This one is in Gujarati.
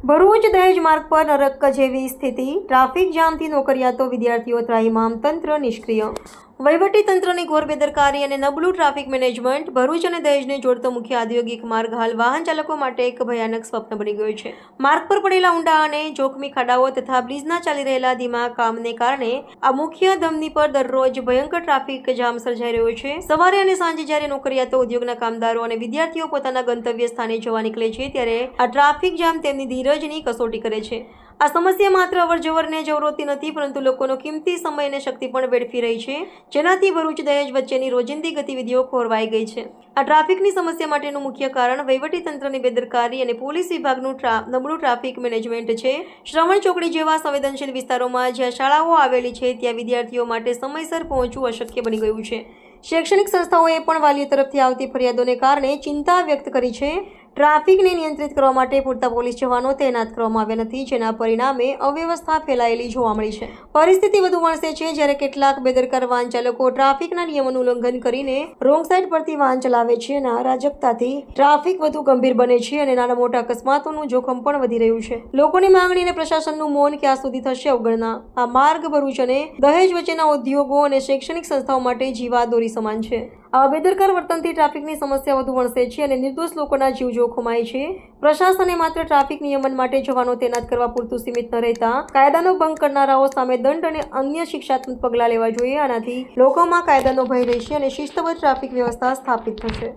ભરૂચ દહેજ માર્ગ પર નરક જેવી સ્થિતિ ટ્રાફિક જામથી નોકરિયાતો વિદ્યાર્થીઓ ત્રાહિમામ તંત્ર નિષ્ક્રિય. તંત્રની ઘોર બેદરકારી અને નબળું ટ્રાફિક મેનેજમેન્ટ ભરૂચ અને દહેજને જોડતો મુખ્ય ઔદ્યોગિક માર્ગ હાલ વાહન ચાલકો માટે એક ભયાનક સ્વપ્ન બની ગયો છે. માર્ગ પર પડેલા ઊંડા અને જોખમી ખાડાઓ તથા બ્રિજના ચાલી રહેલા ધીમા કામને કારણે આ મુખ્ય ધમની પર દરરોજ ભયંકર ટ્રાફિક જામ સર્જાઈ રહ્યો છે. સવારે અને સાંજે જ્યારે નોકરિયાતો, ઉદ્યોગના કામદારો અને વિદ્યાર્થીઓ પોતાના ગંતવ્ય સ્થાને જવા નીકળે છે, ત્યારે આ ટ્રાફિક જામ તેમની ધીરજની કસોટી કરે છે. આ સમસ્યા માત્ર અવરજવરને જ અવરોધતી નથી, પરંતુ લોકોનો કિંમતી સમય અને શક્તિ પણ વેડફી રહી છે. જેનાથી ભરૂચ, દહેજ વચ્ચેની રોજિંદી ગતિવિધિઓ ખોરવાઈ ગઈ છે. આ ટ્રાફિકની સમસ્યા માટેનું મુખ્ય કારણ વહીવટી તંત્રની બેદરકારી અને પોલીસ વિભાગનું નબળું ટ્રાફિક મેનેજમેન્ટ છે. શ્રવણ ચોકડી જેવા સંવેદનશીલ વિસ્તારોમાં જ્યાં શાળાઓ આવેલી છે, ત્યાં વિદ્યાર્થીઓ માટે સમયસર પહોંચવું અશક્ય બની ગયું છે. શૈક્ષણિક સંસ્થાઓએ પણ વાલીઓ તરફથી આવતી ફરિયાદોને કારણે ચિંતા વ્યક્ત કરી છે. ટ્રાફિકને નિયંત્રિત કરવા માટે પૂરતા પોલીસ જવાનો તૈનાત કરવામાં આવ્યા નથી, જેના પરિણામે અવ્યવસ્થા ફેલાયેલી જોવા મળી છે. પરિસ્થિતિ વધુ વણસે છે, જ્યારે કેટલાક બેદરકાર વાહન ચાલકો ટ્રાફિકના નિયમોનું ઉલ્લંઘન કરીને રોંગ સાઈડ પરથી વાહન ચલાવે છે અને અરાજકતાથી ટ્રાફિક વધુ ગંભીર બને છે અને નાના મોટા અકસ્માતોનું જોખમ પણ વધી રહ્યું છે. લોકોની માંગણી અને પ્રશાસનનું મૌન ક્યાં સુધી થશે, અવગણના. આ માર્ગ ભરૂચ અને દહેજ વચ્ચેના ઉદ્યોગો અને શૈક્ષણિક સંસ્થાઓ માટે જીવાદોરી સમાન છે. આવા બેદરકાર વર્તનથી ટ્રાફિકની સમસ્યા વધુ વણસે છે અને નિર્દોષ લોકોના જીવ જોખમાય છે. પ્રશાસને માત્ર ટ્રાફિક નિયમન માટે જવાનો તૈનાત કરવા પૂરતું સીમિત ન રહેતા કાયદાનો ભંગ કરનારાઓ સામે દંડ અને અન્ય શિક્ષાત્મક પગલાં લેવા જોઈએ. આનાથી લોકોમાં કાયદાનો ભય રહેશે અને શિસ્તબદ્ધ ટ્રાફિક વ્યવસ્થા સ્થાપિત થશે.